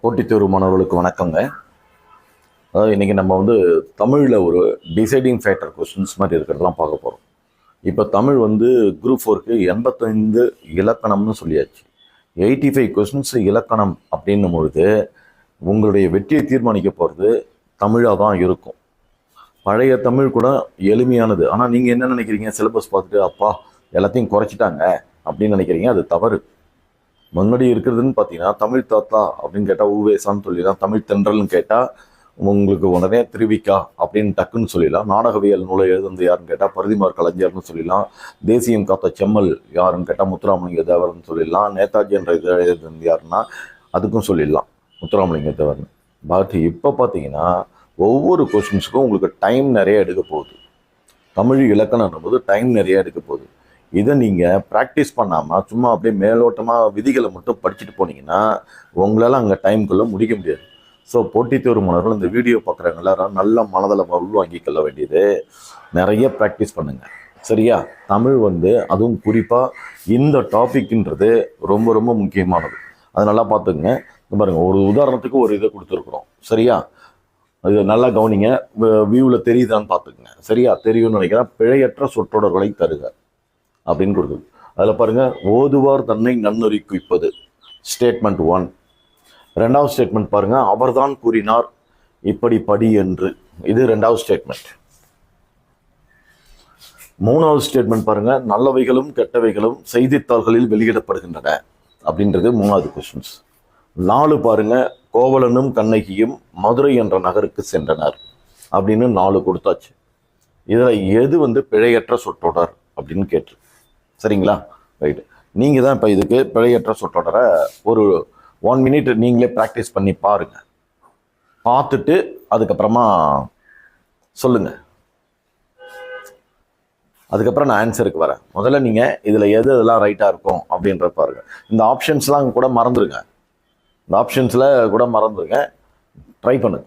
போட்டித் தேர்வு மாணவர்களுக்கு வணக்கங்க. அதாவது இன்றைக்கி நம்ம வந்து தமிழில் ஒரு டிசைடிங் ஃபேக்டர் கொஸ்டின்ஸ் மாதிரி இருக்கிறதெல்லாம் பார்க்க போகிறோம் இப்போ தமிழ் வந்து குரூப் ஃபோருக்கு எண்பத்தைந்து இலக்கணம்னு சொல்லியாச்சு. எயிட்டி ஃபைவ் கொஸ்டின்ஸ் இலக்கணம் அப்படின்னும் பொழுது உங்களுடைய வெற்றியை தீர்மானிக்க போகிறது தமிழாக தான் இருக்கும். பழைய தமிழ் கூட எளிமையானது. ஆனால் நீங்கள் என்ன நினைக்கிறீங்க? சிலபஸ் பார்த்துட்டு அப்பா எல்லாத்தையும் குறைச்சிட்டாங்க அப்படின்னு நினைக்கிறீங்க அது தவறு. முன்னாடி இருக்கிறதுன்னு பார்த்தீங்கன்னா தமிழ் தாத்தா அப்படின்னு கேட்டால் ஊவேசான்னு சொல்லிடலாம். தமிழ் தென்றல்னு கேட்டால் உங்களுக்கு உடனே திருவிக்கா அப்படின்னு டக்குன்னு சொல்லிடலாம். நாடகவியல் நூலை எழுதுனது யாருன்னு கேட்டால் பருதிமார் கலைஞர்னு சொல்லிடலாம். தேசியம் காத்த செம்மல் யாருன்னு கேட்டால் முத்துராமலிங்க தேவர்னு சொல்லிடலாம். நேதாஜி என்ற இதை எழுதுந்து யாருன்னா அதுக்கும் சொல்லிடலாம் முத்துராமலிங்க தேவர்னு. பட் இப்போ பார்த்தீங்கன்னா ஒவ்வொரு கொஷின்ஸுக்கும் உங்களுக்கு டைம் நிறைய எடுக்க போகுது. தமிழ் இலக்கணம் போது டைம் நிறைய எடுக்க போகுது. இதை நீங்கள் ப்ராக்டிஸ் பண்ணாமல் சும்மா அப்படியே மேலோட்டமாக விதிகளை மட்டும் படிச்சுட்டு போனீங்கன்னா உங்களால் அங்கே டைம்குள்ளே முடிக்க முடியாது. ஸோ போட்டித் தேர்வு மாணவர்கள் இந்த வீடியோ பார்க்குறவங்க எல்லாரும் நல்ல மனதில் உள்வாங்கிக்கொள்ள வேண்டியது. நிறைய ப்ராக்டிஸ் பண்ணுங்கள் சரியா? தமிழ் வந்து அதுவும் குறிப்பாக இந்த டாபிக்ன்றது ரொம்ப ரொம்ப முக்கியமானது. அது நல்லா பார்த்துக்குங்க. பாருங்கள் ஒரு உதாரணத்துக்கு ஒரு இதை கொடுத்துருக்குறோம். சரியா? இது நல்லா கவனிங்க. வியூவில் தெரியுதான்னு பார்த்துக்குங்க. சரியா? தெரியும்னு நினைக்கிறேன். பிழையற்ற சொற்றொடர்களை தருக. அப்படின்னு கொடுக்குது. அதில் பாருங்கள் ஓதுவார் தன்னை நன்னுரி குவிப்பது ஸ்டேட்மெண்ட் ஒன் ரெண்டாவது ஸ்டேட்மெண்ட் பாருங்கள் அவர்தான் கூறினார் இப்படி படி என்று. இது ரெண்டாவது ஸ்டேட்மெண்ட் மூணாவது ஸ்டேட்மெண்ட் பாருங்க நல்லவைகளும் கெட்டவைகளும் செய்தித்தாள்களில் வெளியிடப்படுகின்றன அப்படின்றது மூணாவது கொஸ்டின்ஸ் நாலு பாருங்க கோவலனும் கண்ணகியும் மதுரை என்ற நகருக்கு சென்றனர் அப்படின்னு நாலு கொடுத்தாச்சு. இதில் எது வந்து பிழையற்ற சொற்றொடர் அப்படின்னு கேட்டு சரிங்களா? ரைட்டு நீங்கள் தான் இப்போ இதுக்கு பிழையற்ற சொற்றொடரை ஒரு ஒன் மினிட் நீங்களே ப்ராக்டிஸ் பண்ணி பாருங்க. பார்த்துட்டு அதுக்கப்புறமா சொல்லுங்க. அதுக்கப்புறம் நான் ஆன்சருக்கு வரேன். முதல்ல நீங்கள் இதில் எது இதெல்லாம் ரைட்டாக இருக்கும் அப்படின்ற பாருங்க. இந்த ஆப்ஷன்ஸ்லாம் கூட மறந்துடுங்க இந்த ஆப்ஷன்ஸில் கூட மறந்துடுங்க ட்ரை பண்ணுங்க.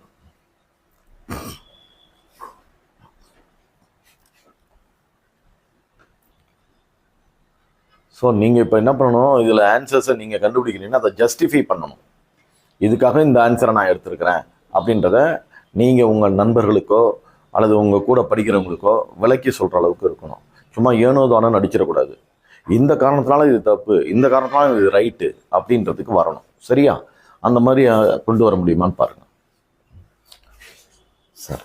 ஸோ நீங்கள் இப்போ என்ன பண்ணணும்? இதில் ஆன்சர்ஸை நீங்கள் கண்டுபிடிக்கிறீங்கன்னா அதை ஜஸ்டிஃபை பண்ணணும். இதுக்காக இந்த ஆன்சரை நான் எடுத்திருக்கிறேன் அப்படின்றத நீங்கள் உங்கள் நண்பர்களுக்கோ அல்லது உங்கள் கூட படிக்கிறவங்களுக்கோ விளக்கி சொல்கிற அளவுக்கு இருக்கணும். சும்மா ஏனோ தானோ நடிச்சிடக்கூடாது. இந்த காரணத்தினால இது தப்பு இந்த காரணத்தினால இது ரைட்டு அப்படின்றதுக்கு வரணும். சரியா? அந்த மாதிரி கொண்டு வர முடியுமான்னு பாருங்கள் சார்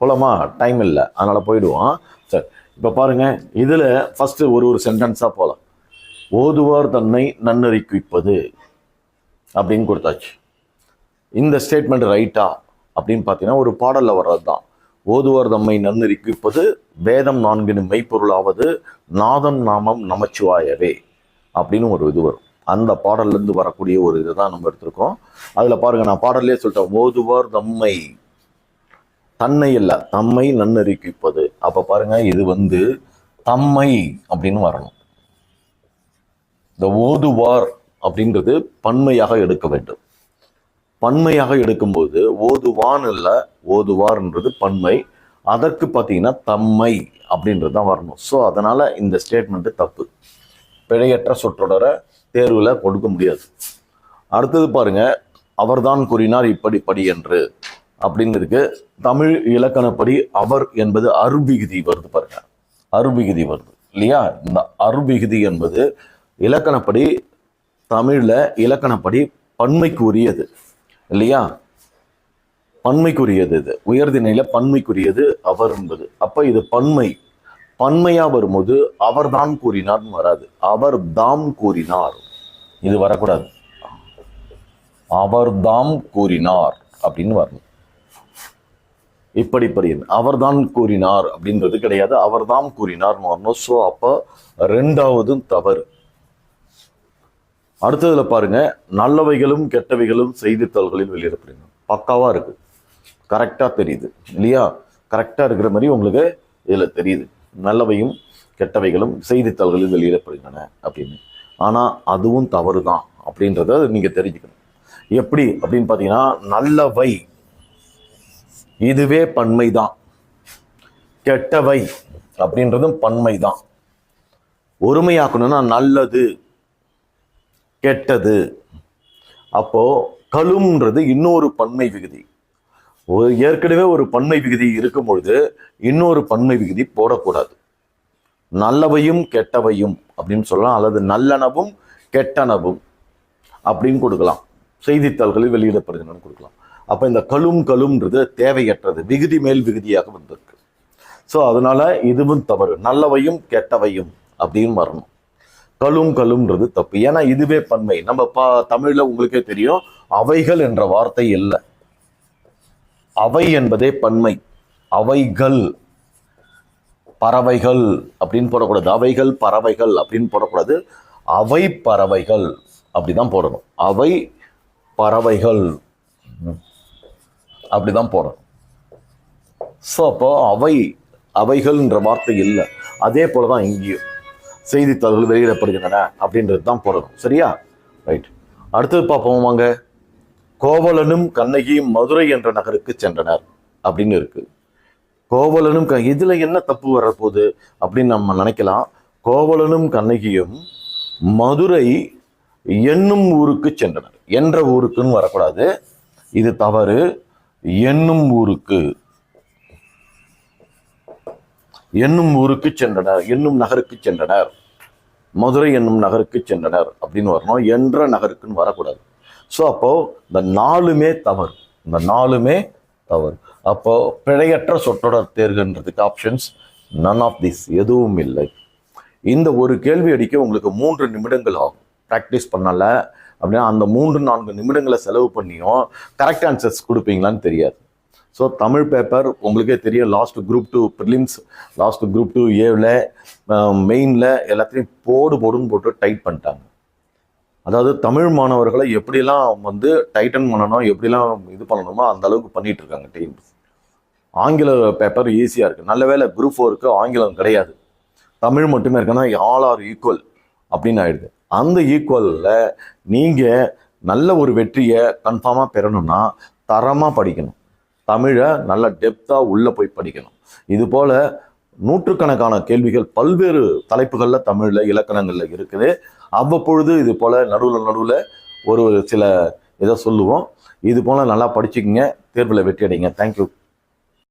போலாமா? டைம் இல்லை. அதனால் போயிடுவோம். சார் இப்போ பாருங்கள் இதில் ஃபஸ்ட்டு ஒரு ஒரு சென்டென்ஸாக போகலாம் ஓதுவார் தன்னை நன்னறிக்குவிப்பது அப்படின்னு கொடுத்தாச்சு. இந்த ஸ்டேட்மெண்ட் ரைட்டா அப்படின்னு பார்த்தீங்கன்னா ஒரு பாடலில் வர்றது தான் ஓதுவார் தம்மை நன்னறிக்குவிப்பது வேதம் நான்கின் மெய்ப்பொருளாவது நாதம் நாமம் நமச்சிவாயவே அப்படின்னு ஒரு இது வரும். அந்த பாடல்லேருந்து வரக்கூடிய ஒரு இதை தான் நம்ம எடுத்திருக்கோம். அதில் பாருங்கள் நான் பாடல்லே சொல்லிட்டேன் ஓதுவார் தம்மை தன்னை இல்லை தம்மை நன்னறிக்குவிப்பது. அப்போ பாருங்க இது வந்து தம்மை அப்படின்னு வரணும். இந்த ஓதுவார் அப்படின்றது பன்மையாக எடுக்க வேண்டும். பன்மையாக எடுக்கும்போது ஓதுவான் இல்லை ஓதுவார்ன்றது பன்மை. அதற்கு பார்த்தீங்கன்னா தம்மை அப்படின்றது தான் வரணும். ஸோ அதனால் இந்த ஸ்டேட்மெண்ட்டு தப்பு. பிழையற்ற சொற்றொடரை தேர்வில் கொடுக்க முடியாது. அடுத்தது பாருங்க அவர்தான் கூறினார் இப்படி படி என்று. அப்படிங்கிறதுக்கு தமிழ் இலக்கணப்படி அவர் என்பது அருபிகுதி வருது பாருங்க. அருபிகுதி வருது இல்லையா? இந்த அருபிகுதி என்பது இலக்கணப்படி தமிழில் இலக்கணப்படி பன்மைக்கு உரியது இல்லையா? பன்மைக்குரியது இது. உயர்திணையில பன்மைக்குரியது அவர் என்பது. அப்போ இது பன்மை. பன்மையாக வரும்போது அவர்தான் கூறினார்னு வராது. அவர் தாம் கூறினார். இது வரக்கூடாது. அவர்தாம் கூறினார் அப்படின்னு வரணும். இப்படி பரியன் அவர்தான் கூறினார் அப்படின்றது கிடையாது. அவர்தாம் கூறினார்னு வரணும். ஸோ அப்போ ரெண்டாவதும் தவறு. அடுத்ததில் பாருங்க நல்லவைகளும் கெட்டவைகளும் செய்தித்தாள்களில் வெளியிடப்படுங்க பக்காவாக இருக்கு. கரெக்டாக தெரியுது இல்லையா? கரெக்டாக இருக்கிற மாதிரி உங்களுக்கு இதில் தெரியுது. நல்லவையும் கெட்டவைகளும் செய்தித்தாள்களில் வெளியிடப்படுகின்றன அப்படின்னு. ஆனால் அதுவும் தவறு தான் அப்படின்றத நீங்கள் தெரிஞ்சுக்கணும். எப்படி அப்படின்னு பார்த்தீங்கன்னா நல்லவை. இதுவே பன்மை தான் கெட்டவை அப்படின்றதும் பன்மை தான் ஒருமையாக்கணும்னா நல்லது. கெட்டது. அப்போ கழும்ன்றது இன்னொரு பன்மை விகுதி. ஏற்கனவே ஒரு பன்மை விகுதி இருக்கும் பொழுது இன்னொரு பன்மை விகுதி போடக்கூடாது. நல்லவையும் கெட்டவையும் அப்படின்னு சொல்லலாம். அல்லது நல்லனவும் கெட்டனவும் அப்படின்னு கொடுக்கலாம். செய்தித்தாள்களில் வெளியிடப்படுகின்றன கொடுக்கலாம். அப்போ இந்த கழும் கழும்ன்றது தேவையற்றது. விகுதி மேல் விகுதியாக வந்திருக்கு. ஸோ அதனால இதுவும் தவறு. நல்லவையும் கெட்டவையும் அப்படின்னு வரணும். கலும் கலும்ன்றது தப்பு. ஏன்னா இதுவே பன்மை. நம்ம பா தமிழில் உங்களுக்கே தெரியும் அவைகள் என்ற வார்த்தை இல்லை. அவை என்பதே பன்மை. அவைகள் பறவைகள் அப்படின்னு போடக்கூடாது. அவைகள் பறவைகள் அப்படின்னு போடக்கூடாது. அவை பறவைகள் அப்படிதான் போடணும். அவை பறவைகள் அப்படிதான் போடணும். ஸோ அப்போ அவை அவைகள்ன்ற வார்த்தை இல்லை. அதே போல தான் இங்கேயும். செய்தித்தாள்கள் வெளியிடப்படுகின்றன அப்படின்றது தான் போடணும் சரியா? ரைட் அடுத்தது பார்ப்போம் வாங்க. கோவலனும் கண்ணகியும் மதுரை என்ற நகருக்கு சென்றனர் அப்படின்னு இருக்கு. கோவலனும் க இதில் என்ன தப்பு வரப்போகுது அப்படின்னு நம்ம நினைக்கலாம். கோவலனும் கண்ணகியும் மதுரை என்னும் ஊருக்கு சென்றனர். என்ற ஊருக்குன்னு வரக்கூடாது. இது தவறு. என்னும் ஊருக்கு என்னும் ஊருக்கு சென்றனர் என்னும் நகருக்கு சென்றனர். மதுரை என்னும் நகருக்கு சென்றனர் அப்படின்னு வரணும். என்ற நகருக்குன்னு வரக்கூடாது. ஸோ அப்போது இந்த நாலுமே தவறு. இந்த நாலுமே தவறு. அப்போது பிழையற்ற சொற்றொடர் தேர்வுன்றதுக்கு ஆப்ஷன்ஸ் நன் ஆஃப் திஸ் எதுவும் இல்லை. இந்த ஒரு கேள்வி அடிக்க உங்களுக்கு மூன்று நிமிடங்கள் ஆகும். ப்ராக்டிஸ் பண்ணலை அப்படின்னா அந்த மூன்று நான்கு நிமிடங்களை செலவு பண்ணியும் கரெக்ட் ஆன்சர்ஸ் கொடுப்பீங்களான்னு தெரியாது. ஸோ தமிழ் பேப்பர் உங்களுக்கே தெரியும் last group two prelims last group two ஏவில் மெயினில் எல்லாத்தையும் போடு போடுன்னு போட்டு டைட் பண்ணிட்டாங்க. அதாவது தமிழ் மாணவர்களை எப்படிலாம் வந்து டைட்டன் பண்ணணும் எப்படிலாம் இது பண்ணணுமோ அந்த அளவுக்கு பண்ணிட்டு இருக்காங்க டீம்ஸ் ஆங்கில பேப்பர் ஈஸியாக இருக்குது நல்ல வேளை குரூப் ஃபோருக்கு ஆங்கிலம் கிடையாது. தமிழ் மட்டுமே இருக்குன்னா ஆல் ஆர் ஈக்குவல் அப்படின்னு ஆயிடுது. அந்த ஈக்குவலில் நீங்கள் நல்ல ஒரு வெற்றியை கன்ஃபார்மாக பெறணும்னா தரமாக படிக்கணும். தமிழை நல்ல டெப்த்தாக உள்ளே போய் படிக்கணும். இது போல் நூற்றுக்கணக்கான கேள்விகள் பல்வேறு தலைப்புகளில் தமிழில் இலக்கணங்களில் இருக்குது. அவ்வப்பொழுது இது போல் நடுவில் நடுவில் ஒரு சில இதை சொல்லுவோம். இது போல் நல்லா படிச்சுக்கிங்க. தேர்வில் வெற்றி அடைங்க. தேங்க்யூ